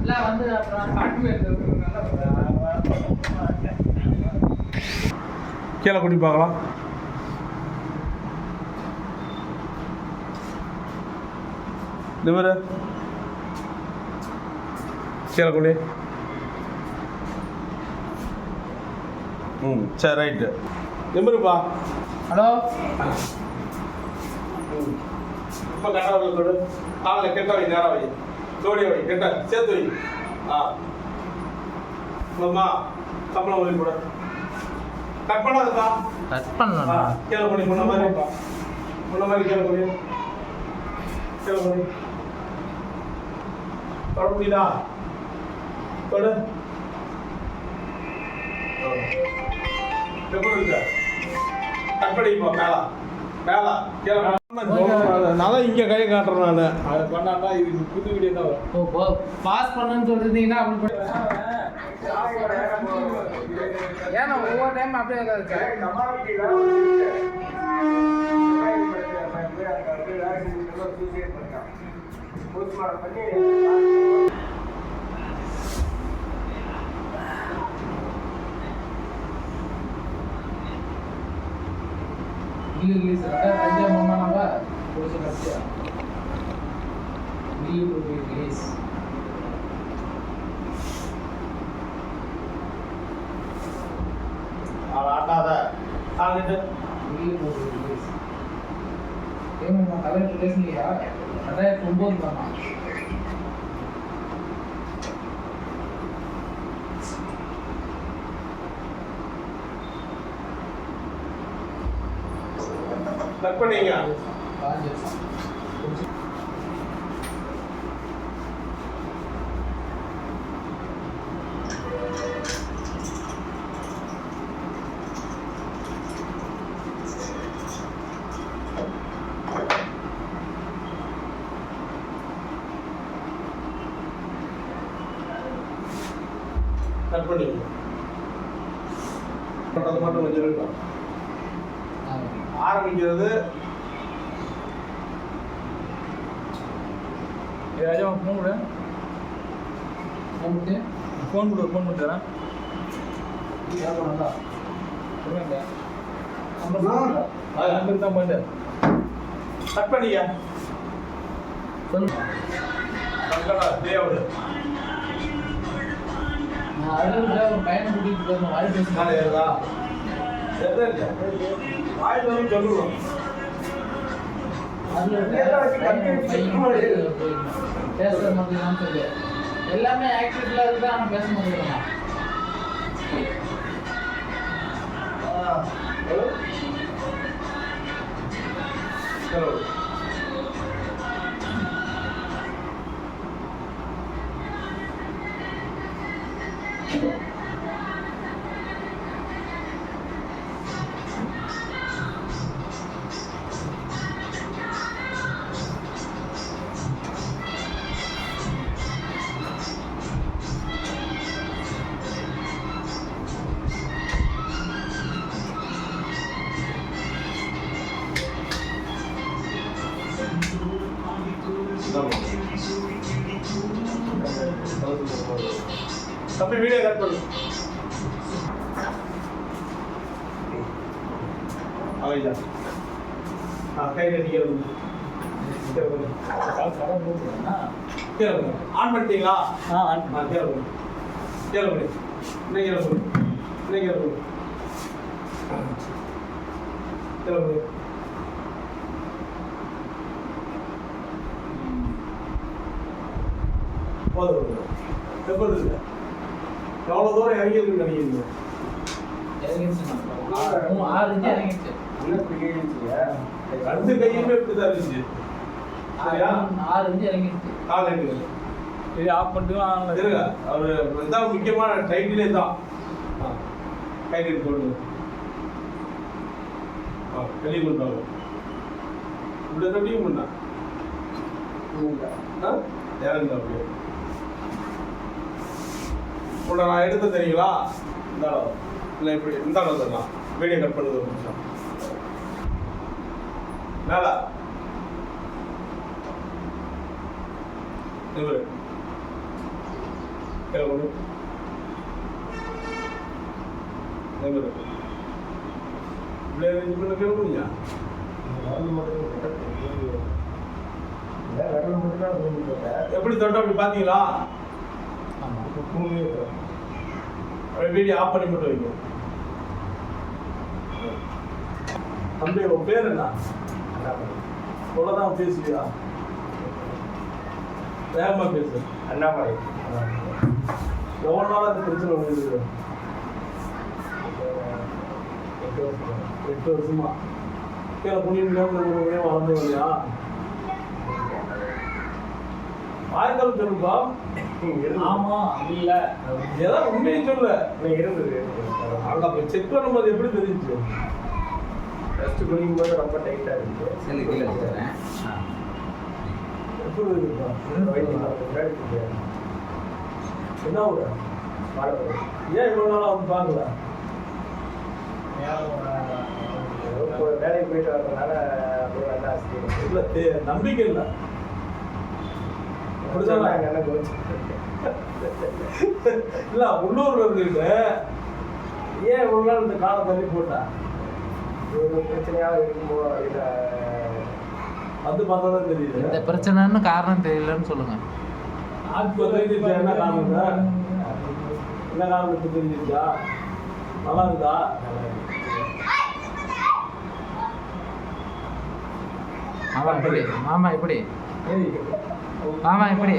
எல்லாம் வந்து கீழே குடி பார்க்கலாம். நிமிரு கீழே குடி ம் சரி ரைட்டு நிமிருப்பா ஹலோ? இப்போ கட்டாவில் கொடு காலில் கெட்ட வை நேரம் வை ஜோடி வை கெட்ட சேர்த்து வை ஆ. அம்மா சம்பளம் ஒளி கூட. கட் பண்ணாதுப்பா. கட் ஆ, பண்ணணும் கீழே பண்ணி முன்ன மாதிரி முன்ன மாதிரி கீழே பண்ணி கீழே பண்ணி தொட முடியுதா? தொடு. எப்படி இருக்கு? கட் பண்ணிப்போ மேலா. மேலா கீழே நான் தான் இங்கே கை காட்டுறேன் நான். அதை பண்ணாட்டா இது புது வீடியோ தான் வரும். பாஸ் பண்ணணும்னு சொல்லிருந்தீங்கன்னா அப்படி ஏன்னா ஒவ்வொரு டைம் அப்படியே சார்? மாமா நம்ம புடிச்சு கட்டியா நீ ரிலீஸ் அவள் ஆட்டாத ஆகிட்டு ரெண்டாயிரத்தி ஒன்பது தானா கட் பண்ணீங்க கட் பண்ணீங்க மட்டும் கொஞ்சம் இருக்கும் ஆரம்பிக்கிறது ஏதாச்சும் ஃபோன் கொடு நமக்கு ஃபோன் கொடு ஃபோன் பண்ணி தரேன். சொல்லுங்க நம்பருக்கு தான் பண்ணு கட் பண்ணீங்க சொல்லுங்க பையனை கூட்டிட்டு வாய் ஏறுதா வாயில் வந்து தான் எல்லாமே ஆக்டிவ்ல இருக்கு ஆனா பேச முடியல ஹலோ? தம்பி வீடியோ கட் பண்ணு. அவைதா ஆ கை கட்டிக்கிறது ஆன் பண்ணிட்டீங்களா? ஆ ஆன் கேளுங்க கேளுங்க என்ன கேளுங்க என்ன கேளுங்க கேளுங்க போதும் எப்படி இருக்கு எவ்வளோ தூரம் இறங்கி இருக்குன்னு நினைக்கிறீங்க இறங்கிடுச்சு இறங்கிடுச்சு. ரெண்டு கையுமே இப்படி தான் இருந்துச்சு. சரியா? ஆறு- ஆறு இன்ச்சு இறங்கிடுச்சு. கால் இது ஆஃப் பண்ணிட்டு இருங்க. அவரு இதான் முக்கியமான டைட்டிலே தான் கட்டி போடுங்க ஆ வெளியே கொண்டு வாங்க இப்படி கட்டியும் பண்ணா ஆ இறங்குங்க அப்படியே. உன்னை நான் எடுத்து தெரியுங்களா? இந்த அளவு இல்லை இப்படி இந்த அளவு தரலாம். வீடியோ கட் பண்ணுறது ஒரு நிமிஷம். மேலே. இவரு இவரு இப்படியே இப்படி கேளுங்க எப்படி தொட்ட அப்படி பாத்தீங்களா அப்படியே வீடியோ ஆஃப் பண்ணி மட்டும் வைங்க. தம்பி உன் பேர் என்ன? சொல்லதான் பேசுவியா? வேகமா பேசு. அண்ணாமலை. எவ்வளோ நாளா இந்த பிரச்சனை உங்களுக்கு எட்டு வருஷம். எட்டு வருஷமா. கீழே புண்ணியம் வளர்ந்து வரையா ஆயிரத்தி சொல்லுப்பா ஆமா இல்ல. ஏதோ உண்மையை சொல்லு. இருந்தது. அப்ப செக் பண்ணும்போது எப்படி தெரிஞ்சுச்சு? ஃபர்ஸ்ட் குடிக்கும் போது ரொம்ப டைட்டா இருந்துச்சு. செல்லு கீழே வச்சுறேன் எப்படி இருக்குப்பா என்ன ஒரு ஏன் இவ்வளவு நாளா வந்து பார்க்கல? வேலைக்கு போயிட்டு வரதுனால இல்ல நம்பிக்கை இல்ல. அண்ணன் கோச்சு இல்ல உள்ளூர்ல இருந்துட்டு ஏன் இவ்வளவு நாள் இந்த காலை தள்ளி போட்டா? ஒரு பிரச்சனையாக இருக்கும்போது இதை வந்து பார்த்தா தான் தெரியுது. இந்த பிரச்சனைன்னு காரணம் தெரியலன்னு சொல்லுங்க. இப்ப தெரிஞ்சிருச்சா என்ன காரணம் என்ன காரணம் இப்ப தெரிஞ்சிருச்சா நல்லா மாமா இப்படி மாமா இப்படி ஆமா எப்படி